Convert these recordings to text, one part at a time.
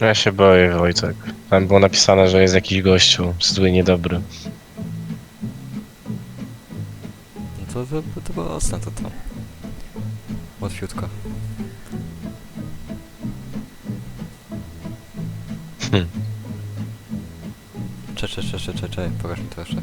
Ja się boję, Wojtek. Tam było napisane, że jest jakiś gościu zły, niedobry. No to, to, to, ostre, to to. Łatwiutko. Hm. Cze, cze, cze, cze, cze, cze, pokaż mi to jeszcze.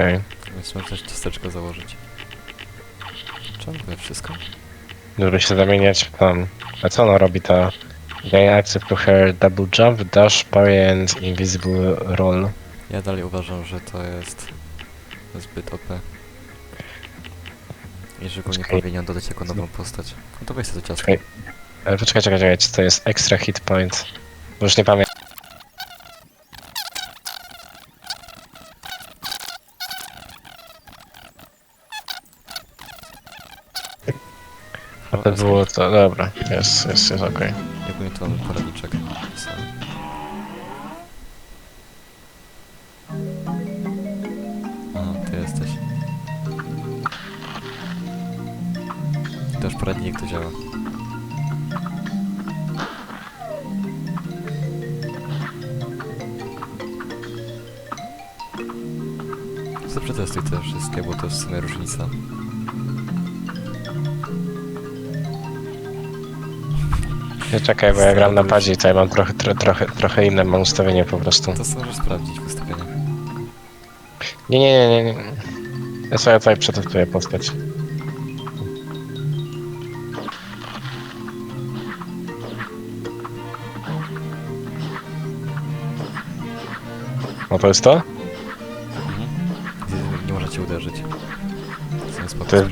Okej. Można też ciasteczko założyć. Ciągle wszystko. Żeby się zamieniać tam. A co ona robi ta? Gain access to her double jump, dash, parry and invisible roll. Ja dalej uważam, że to jest zbyt OP. I że go nie Czekaj. powinien dodać jako nową postać. No to weź sobie to ciastko. Czekaj. Ale poczekaj, czekaj, czekaj, to jest extra hit point? Bo już nie pamiętam. A to było to, dobra, jest, jest, jest okej. Nie mamy poradniczek. Aha, ty jesteś. To już poradnik to działa. Zaprzetestuj te wszystkie, bo to jest w sumie różnica. Nie czekaj, bo ja gram na padzie i tutaj mam trochę, tro, trochę, trochę inne mam ustawienie po prostu. To co możesz sprawdzić w ustawieniach. Nie, nie, nie, nie. nie. Ja sobie tutaj przetestuję postać. No to jest to? Mhm. Nie możecie uderzyć. To jest To jest,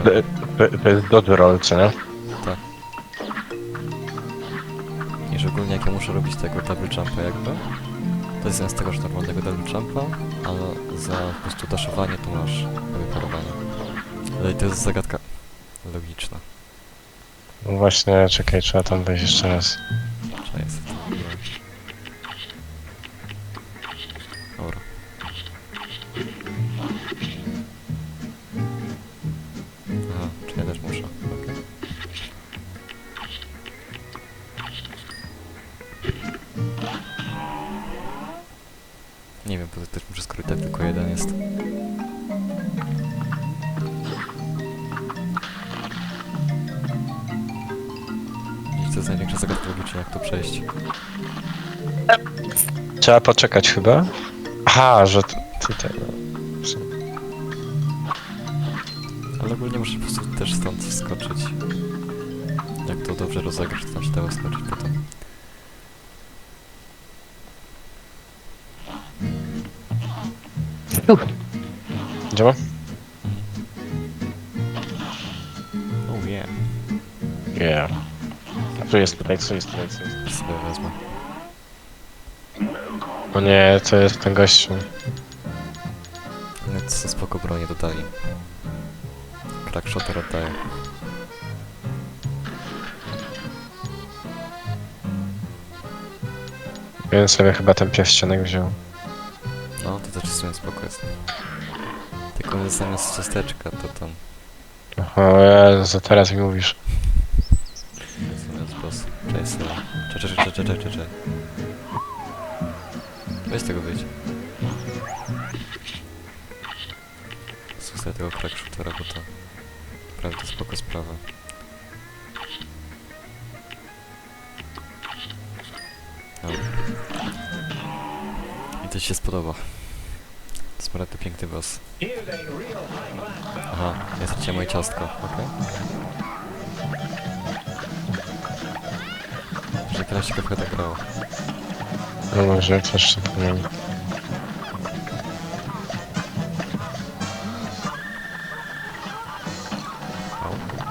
to jest dodge roll, czy nie? Double jumpa jakby, to jest zamiast tego że normalnego double jumpa, a za po prostu daszowanie to masz parowanie. Ale to jest zagadka logiczna. No właśnie, czekaj, trzeba tam wejść jeszcze raz. Nie wiem, bo to też muszę, i tak tylko jeden jest. I to jest największa zagadka jak to przejść. Trzeba poczekać chyba. Aha, że t- tutaj. no. Ale ogólnie muszę po prostu też stąd skoczyć. Jak to dobrze rozegrasz, to tam się dało skoczyć potem. Idziemy? Oh yeah. Yeah. A tu jest tutaj, co jest tutaj, co jest? Sobie wezmę. O nie, to jest ten gościu. Ale co spoko bronie dodali. Crackshotter oddaje. Więc sobie chyba ten pierścionek wziął. Spoko jest. Tylko zamiast ciasteczka to tam O Jezu, teraz mi mówisz. zamiast boss. Cześć sobie. Cze, cze, cze, cze, cze, cze, cze. Weź tego wyjdź. Słuchaj tego crackshootera, bo to naprawdę spoko sprawa. No. I to ci się spodoba. Naprawdę piękny boss. Aha, ja straciłem moje ciastko, okej. Że kiedyś ciekawka tak grało. No może coś się powiem.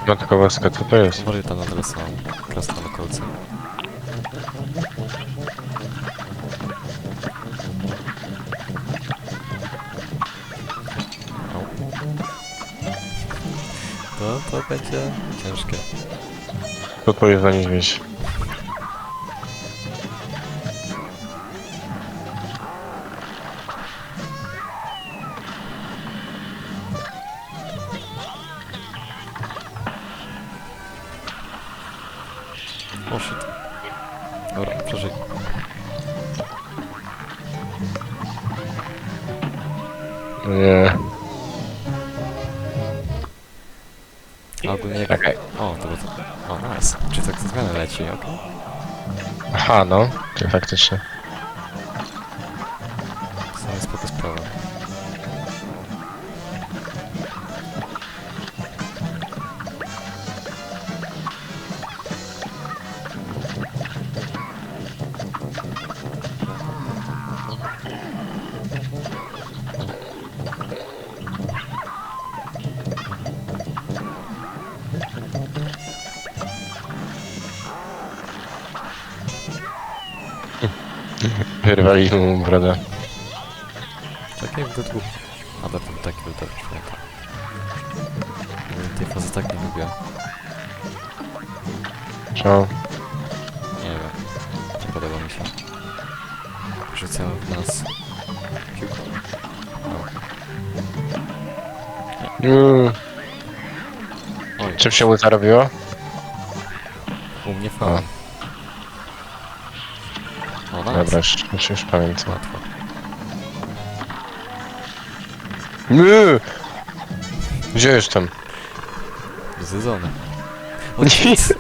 Matko Boska, co to jest? Może tam nadal są krasnoludy kolce. To, to będzie ciężkie. Co to jest za niedźwiedź? Aha, no. Ty faktycznie. Wyrwaliśmy mu brodę. Tak jak do dwóch. A to był taki był dobry, pamiętam. Tej fazy tak nie lubię. Co? Nie wiem. Nie podoba mi się. Rzucają w nas piłką. Mm. Oj, Czym się ulta robiło? u mnie fała. Dobra, już, już, już pamiętam. Łatwo. Nie! Gdzie jestem? Zjedzony. O, Nie. nic.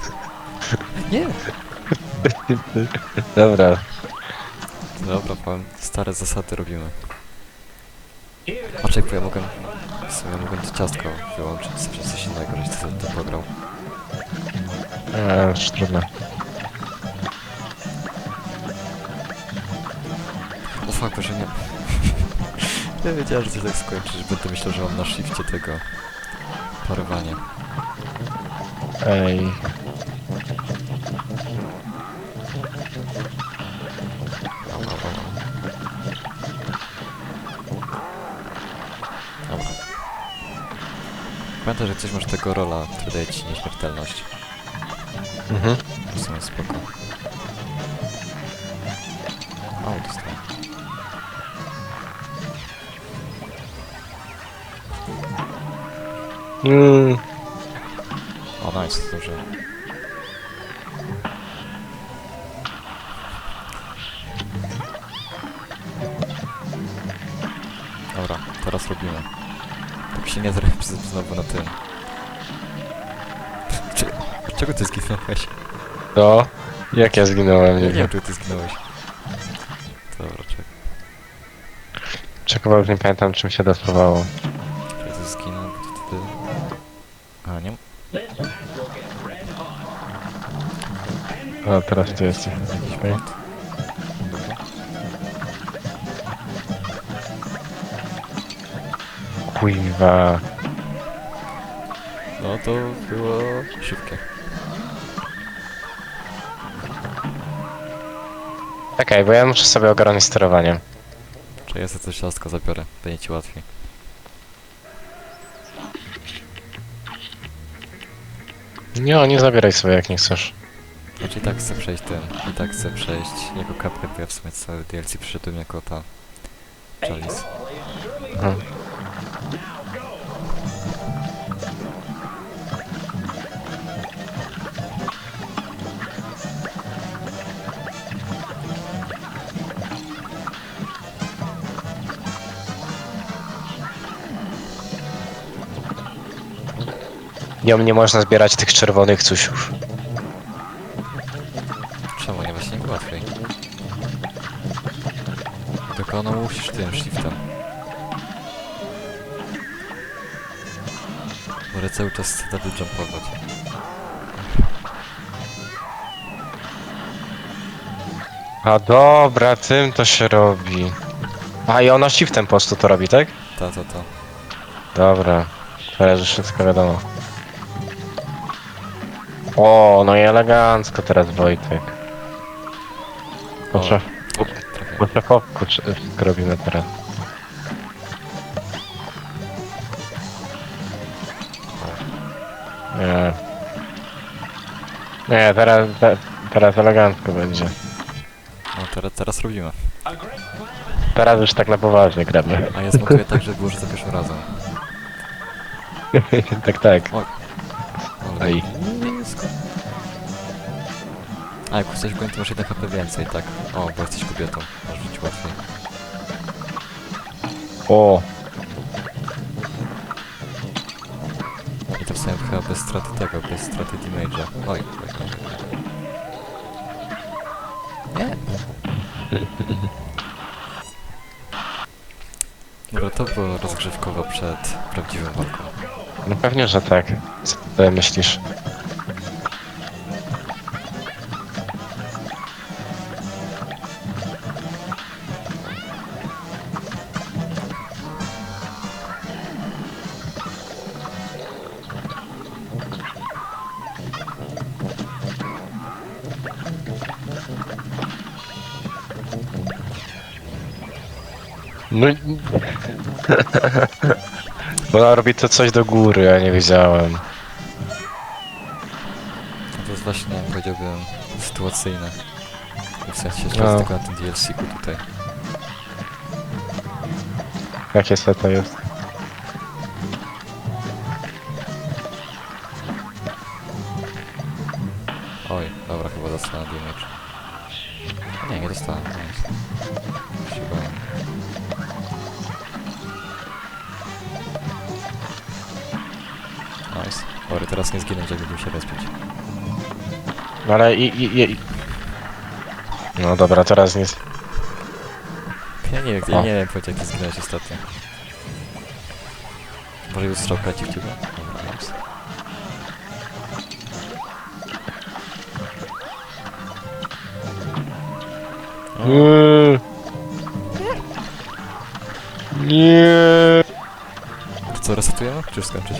Nie! Dobra. Dobra, powiem, stare zasady robimy. Oczek, bo ja mogę... W sumie mogę to ciastko wyłączyć, sobie coś innego, żeś ty to pograł. A, już trudno. Fuck, że nie... ja wiedziałem, że to tak skończysz, będę myślał, że mam na shifcie tego... Parowanie. Ej. Dobra. Pamiętaj, że coś masz tego rola, który daje ci nieśmiertelność. Mhm. W sumie spoko. Mm. O, nice, dobrze. Dobra, teraz robimy. Tak się nie zrobi znowu na tym. Czego ty zginąłeś? To? Jak ja zginąłem? Nie nie wiem, czego ty zginąłeś. Dobra, czekaj. Czekaj, już nie pamiętam czym się dostawało. A, teraz ty jesteś. Jakiś Okej. Kuiwa. No to było szybkie. Czekaj, bo ja muszę sobie ogarnąć sterowanie. Czy ja sobie coś ciastko zabiorę, będzie ci łatwiej. Nie, nie zabieraj sobie jak nie chcesz. Znaczy i tak chcę przejść ten, i tak chcę przejść jako kapkę, bo ja w sumie cały DLC przyszedłem jako ta Chalice. Mhm. Nią nie można zbierać tych czerwonych cusiów. Tylko no musisz tym shiftem. Może cały czas chcę jumpować. A dobra, tym to się robi. A i ona shiftem po prostu to robi, tak? Ta, ta, ta. Dobra, teraz już wszystko wiadomo. O, no i elegancko teraz Wojtek. Po O, szef, Trafię. po szefowku czy- wszystko robimy teraz. Nie. Nie, teraz, te, teraz elegancko będzie. No teraz, teraz robimy. Teraz już tak na poważnie gramy. A ja zmontuję tak, żeby było, że za pierwszym razem. tak, tak. Dobra. Ej. Nisko. A jak chcesz goń, to masz 1 HP więcej, tak. O, bo jesteś kobietą. Masz żyć łatwiej. O, I to w sumie chyba bez straty tego, bez straty damage'a. Oj, oj, oj. Nie! Dobra, to było rozgrzewkowo przed prawdziwą walką. no pewnie, że tak. Co ty myślisz? No... i- Bo ona robi to coś do góry, ja nie wiedziałem. To jest właśnie, powiedziałbym, sytuacyjne. W sensie No. teraz tylko na tym DLC-ku tutaj. Jakie to jest? Oj, dobra, chyba dostałem damage. Nie, nie dostałem, nice. Się bałem. Dobra, teraz nie zginąć, jak będziemy się respić. No ale i, i, i... No dobra, teraz nie... Ja nie wiem, ja O. nie wiem, powiedz, jak zginąłeś ostatnio. Może już strzał leci w ciebie? Dobra, nice. Nie. Nie. To co, resetujemy? Czy już skończyć?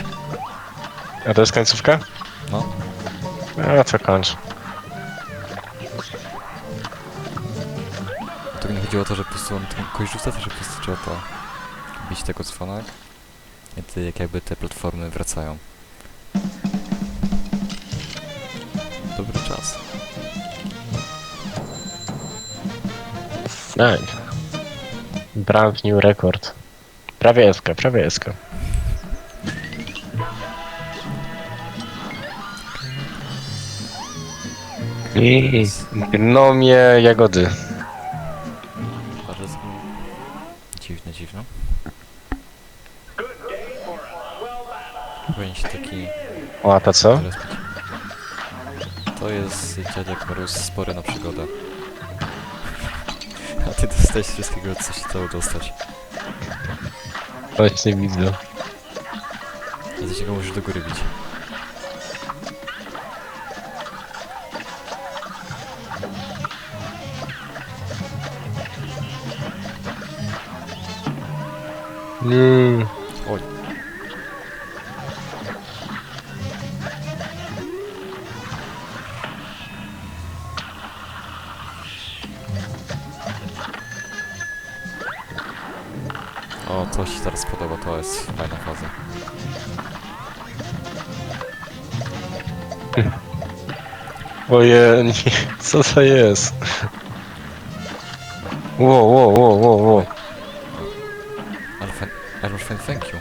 A to jest końcówka? No. A co kończ? To nie chodziło o to, że po prostu on tam kogoś rzuca, to że po prostu trzeba to bić tego cwana. I jak jakby te platformy wracają. Dobry czas. Nice. Brand new record. Prawie SK, prawie SK. I gnomie jagody. Dziwne, dziwne. Powinien się taki O, a to co? To jest dziadek Mróz spory na przygodę. A ty dostajesz wszystkiego, co się dało dostać. Właśnie widzę. Niego musisz do góry bić. Nie. Oj. O, to się teraz podoba, to jest fajna faza. Oje, nie, co to jest? Wow, wow, wow, wow, wow. Thank you.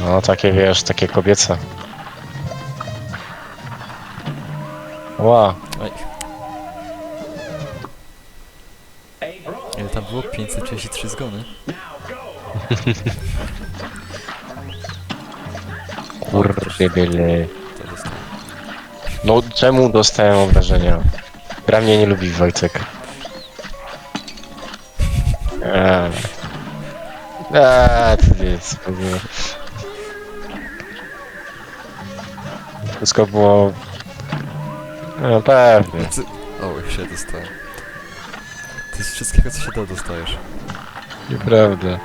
No, takie wiesz, takie kobiece. Ła, Oj. Ile tam było? 533 zgony? kurde byle. To No, czemu dostałem obrażenia? Gra mnie nie lubi, Wojtek. Eee, to jest w ogóle. Wszystko było... No pewnie. Ty... O, już się dostałem. Ty z wszystkiego co się da dostajesz. Nieprawda.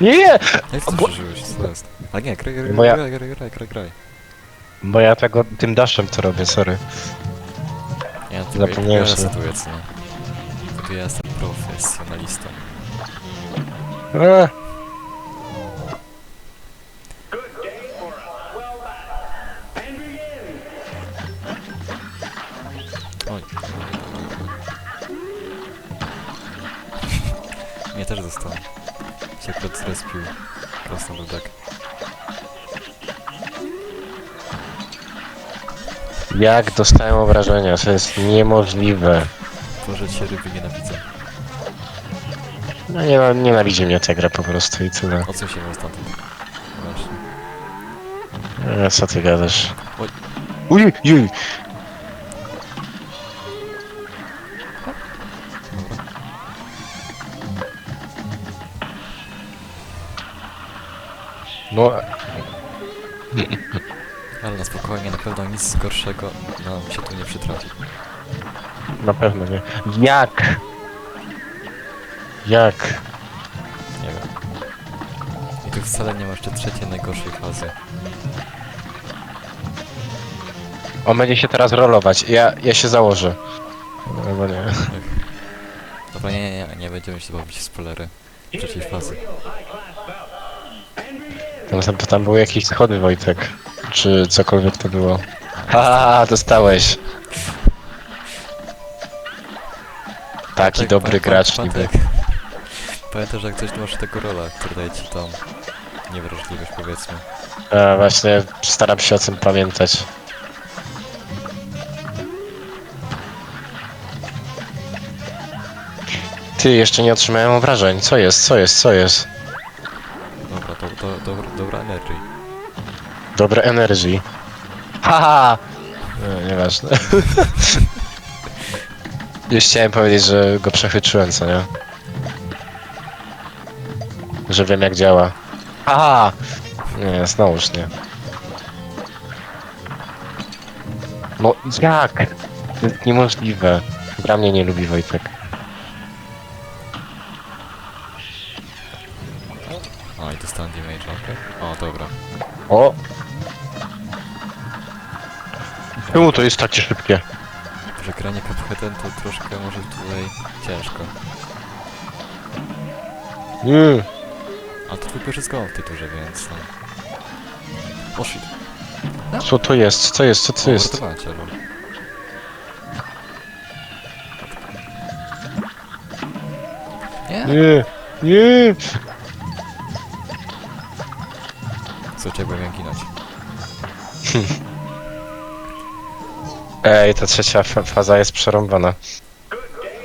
Nie? Nie! Jak ty to przeżyłeś? Co to jest? A nie, graj, graj, Bo ja- graj, graj, graj, graj, graj. Bo ja tego tym daszem to robię, sorry. Ja tylko Zapomniałem resetuję, co nie? To tu ja jestem profesjonalistą. Eee. Jak dostałem obrażenia, to jest niemożliwe. Boże cię ryby nienawidzę. No nie, nienawidzi mnie ta gra po prostu i tyle. Odsuń się mu stamtąd. Właśnie. Eee, co ty gadasz? Oj. Uj, uj. No, Ale na spokojnie, na pewno nic gorszego nam się tu nie przytrafi. na pewno nie. Jak? Jak? Nie wiem. I tu wcale nie ma jeszcze trzeciej najgorszej fazy. On będzie się teraz rolować. Ja, ja się założę. Albo nie. Dobra, nie, nie, nie, nie będziemy się bawić w spoilery trzeciej fazy. Tam, tam, tam były jakieś schody, Wojtek. Czy cokolwiek to było. Ha, dostałeś. Taki Patek, dobry pa- gracz niby. Patek. Pamiętasz jak coś masz tego rola, który daje ci tam niewrażliwość powiedzmy. A, właśnie staram się o tym pamiętać. Ty, jeszcze nie otrzymałem obrażeń. Co jest, co jest, co jest? Dobra, to, to, dobra, dobra energy. Dobre energy. Haha! No, nieważne. Już chciałem powiedzieć, że go przechytrzyłem, co nie? Że wiem jak działa. Haha! Nie, znowuż nie. No jak? To jest niemożliwe. Gra mnie nie lubi Wojtek. Czemu to jest takie szybkie? Że granie Cupheadem to troszkę może tutaj ciężko. Mm. Ale to twój pierwszy zgon w tej turze, więc no. O shit. Co to jest? Co jest? Co to jest? Uratowałem cię, lol. Nie? Nie, nie. Ej, ta trzecia fa faza jest przerąbana.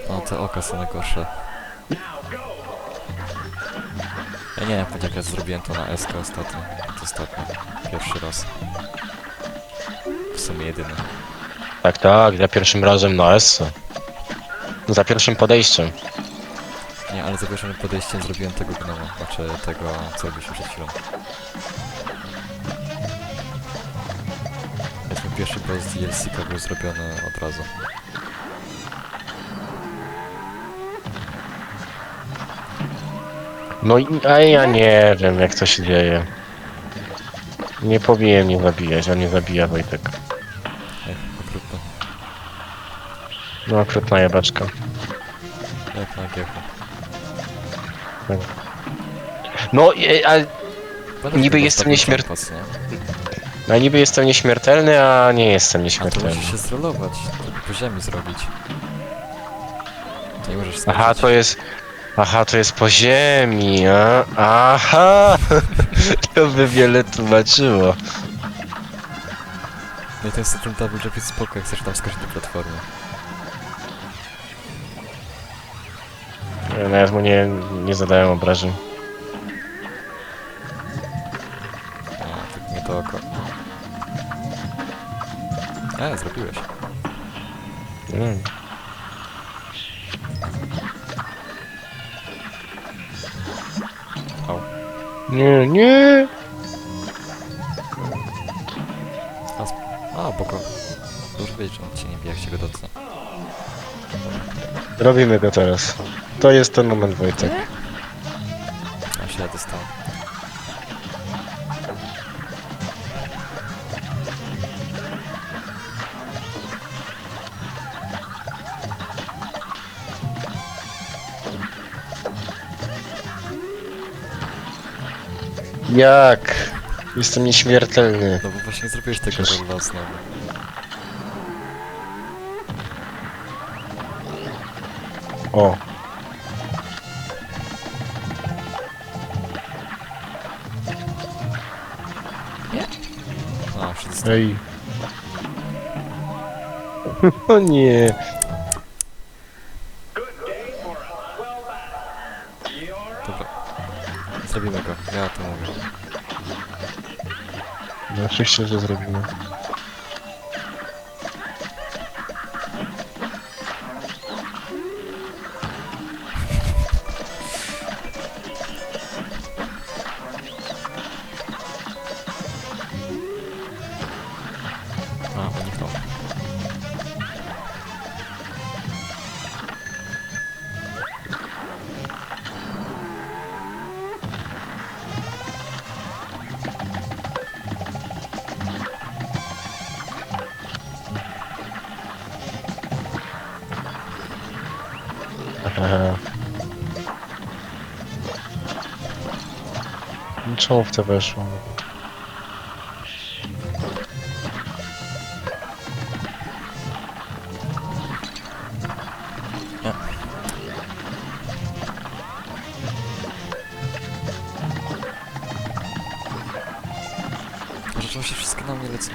No, te oka są najgorsze. Ja nie wiem, jak ja zrobiłem to na SK ostatnio. To ostatnio. Pierwszy raz. W sumie jedyny. Tak, tak, za pierwszym razem na S. Za pierwszym podejściem. Nie, ale za pierwszym podejściem zrobiłem tego gnoma. Znaczy tego, co robiliśmy przed chwilą. Pierwszy boss z DLC był zrobiony od razu. No i a ja nie wiem jak to się dzieje. Nie powinien mnie zabijać, on nie zabija Wojtek. Ech, okrutno. No okrutna jabaczka. Jak na giechu. No, e, a, Niby jestem stawiał nieśmier- kompas, a niby jestem nieśmiertelny, a nie jestem A to nieśmiertelny. musisz się zrolować, po ziemi zrobić. To nie możesz Aha, skoczyć. to jest... Aha, to jest po ziemi, a? Aha! To by wiele tłumaczyło. No i ten ten double jump jest spoko, jak chcesz tam skoczyć do platformy. Ja Nawet mu nie, nie zadałem obrażeń. Oko. E, zrobiłeś. Mm. Au. Nie, nie! A, boko. Dobrze wiedzieć, że on cię nie bije, jak się go dotknie. Robimy go teraz. To jest ten moment, Wojtek. Jak? Jestem nieśmiertelny. No bo właśnie zrobiłeś tego Przecież- znowu. O. A, Ej. O nie. No oczywiście, że zrobimy. To weszło? Nie. Rzeczywiście wszystkie na mnie lecą.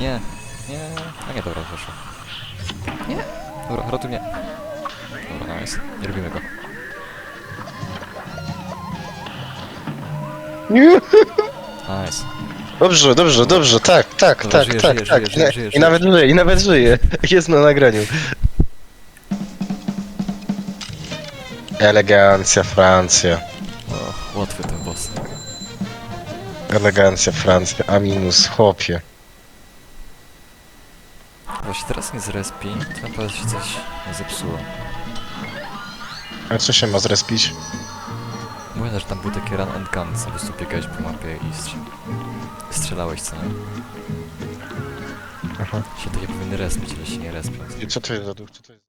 Nie, nie, a nie, dobra, weszło. Nie, dobra, ratuj mnie. Dobra, nice, nie robimy go. Nice. Dobrze, dobrze, dobrze, tak, tak, Dobra, tak, żyje, tak, żyje, tak. żyje, żyje, I- żyje, I nawet żyje, i nawet żyje. Jest na nagraniu. Elegancja Francja. O, łatwy boss. Elegancja Francja. A minus, chłopie. Właśnie teraz nie zrespi, to chyba się coś zepsuło. A co się ma zrespić? Mówię, że tam był taki run and gun, co po prostu biegałeś po mapie i strzel... strzelałeś, co nie? Aha. Się takie powinny respić, ale się nie respią. I co to jest za duch? Co to jest?